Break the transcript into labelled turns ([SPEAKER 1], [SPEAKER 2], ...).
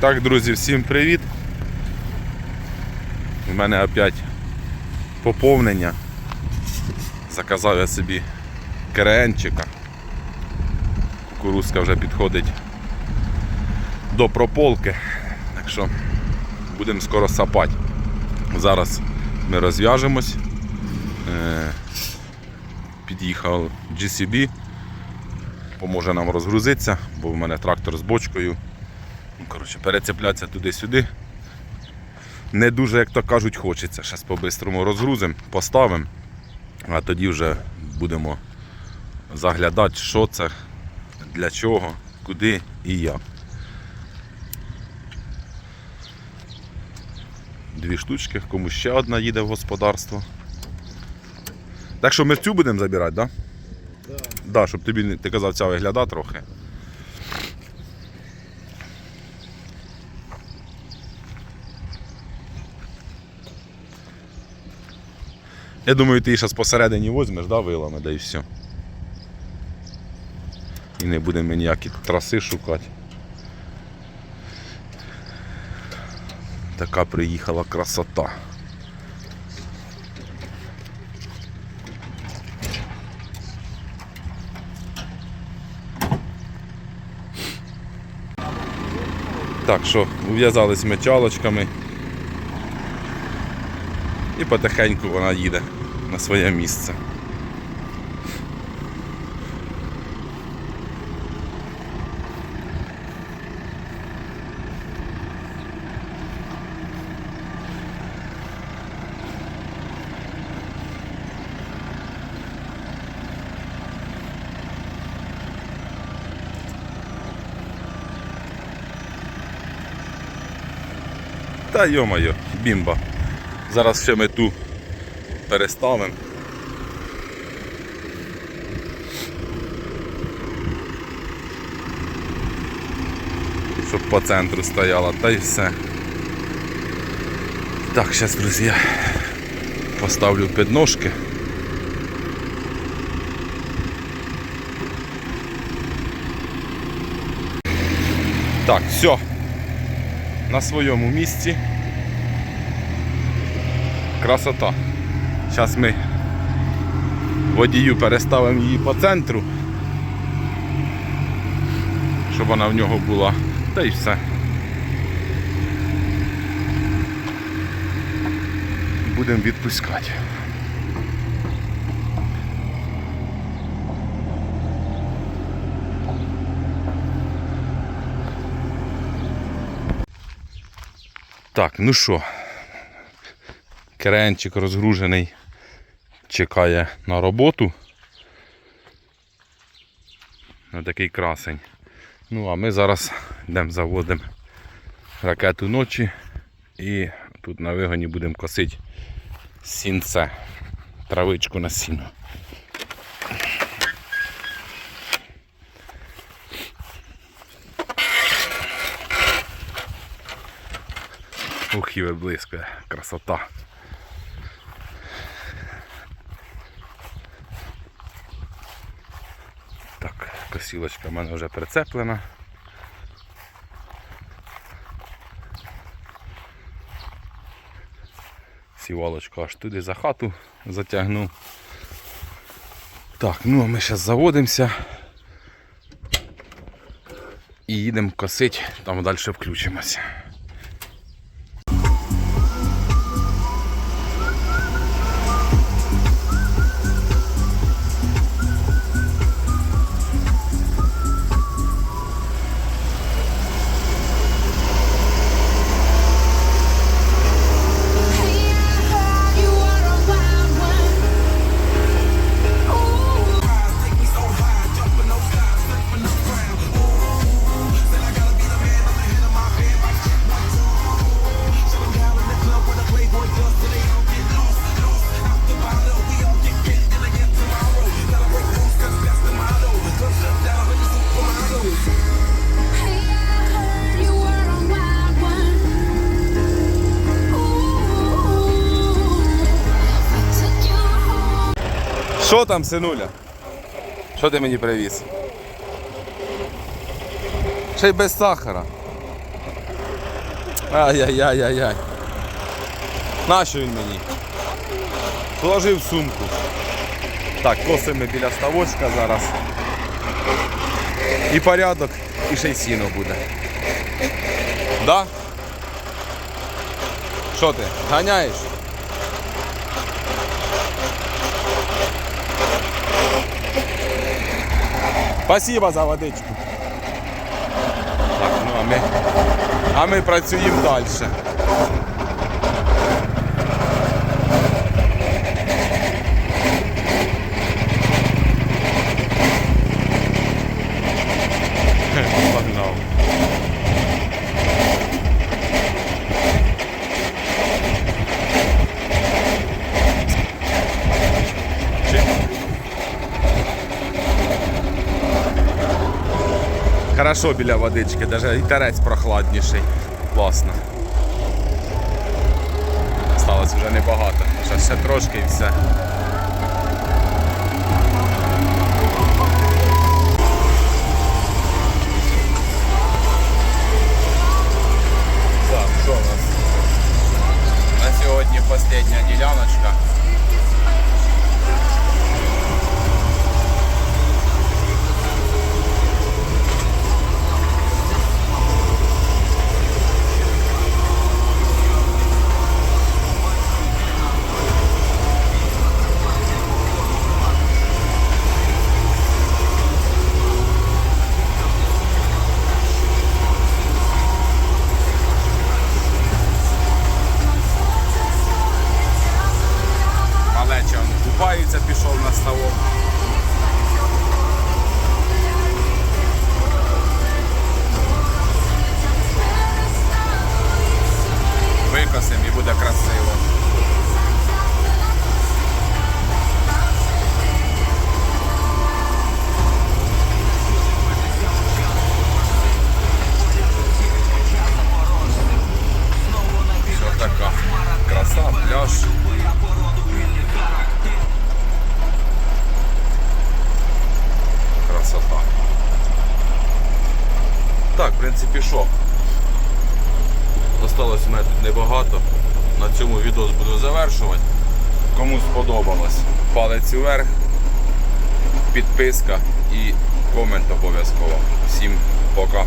[SPEAKER 1] Так, друзі, всім привіт. У мене опять поповнення. Заказав я собі керенчика. Кукурузка вже підходить до прополки. Так що будемо скоро сапати. Зараз ми розв'яжемось. Е, Під'їхав GCB, поможе нам розгрузитися, бо в мене трактор з бочкою. Ну, Коротше, перецеплятися туди-сюди. Не дуже, як то кажуть, хочеться. Зараз по-бистрому розгрузимо, поставимо, а тоді вже будемо заглядати, що це, для чого, куди і як. Дві штучки, комусь ще одна їде в господарство. Так що ми цю будемо забирати, так? Да? Так, да, щоб тобі ти казав, ця вигляда трохи. Я думаю, ти її зараз посередині візьмеш, да, вилами, да і все. І не будемо ніякі траси шукати. Така приїхала красота. Так що, ув'язались ми чалочками. І потихеньку вона їде на своє місце. Та йо-моє, бімба. Зараз ще ми ту переставимо. Щоб по центру стояла, та й все. Так, зараз, друзі, поставлю підножки. Так, все. На своєму місці. Красота. Зараз ми водію переставимо її по центру, щоб вона в нього була. Та й все. Будемо відпускати. Так, ну що, Керенчик розгружений, чекає на роботу. На такий красень. Ну а ми зараз йдемо заводимо ракету ночі і тут на вигоні будемо косити сінце, травичку на сіно. Ух, і виблискує, красота. Так, косілочка в мене вже прицеплена. Сівалочку аж туди за хату затягнув. Так, ну а ми зараз заводимося і їдемо косити, там далі включимося. Що там, синуля? Що ти мені привіз? Ще й без сахара. Ай-яй-яй-яй-яй. Нащо він мені? Положив сумку. Так, косимо біля ставочка зараз. І порядок, і ще й сіно буде. Да? Що ти? Ганяєш? Спасибо за водичку. Так, ну а ми, а ми працюємо далі. Хорошо біля водички, навіть і терець прохладніший. Класно. Осталось вже небагато. Ще, ще трошки і все. Так, що у нас? На сьогодні остання діляночка. купається, пішов на ставок. Викосимо і буде красиво. Все така краса, пляж. Принципі, що? Осталось у мене тут небагато. На цьому відео буду завершувати. Кому сподобалось, палець вверх, підписка і комент обов'язково. Всім пока.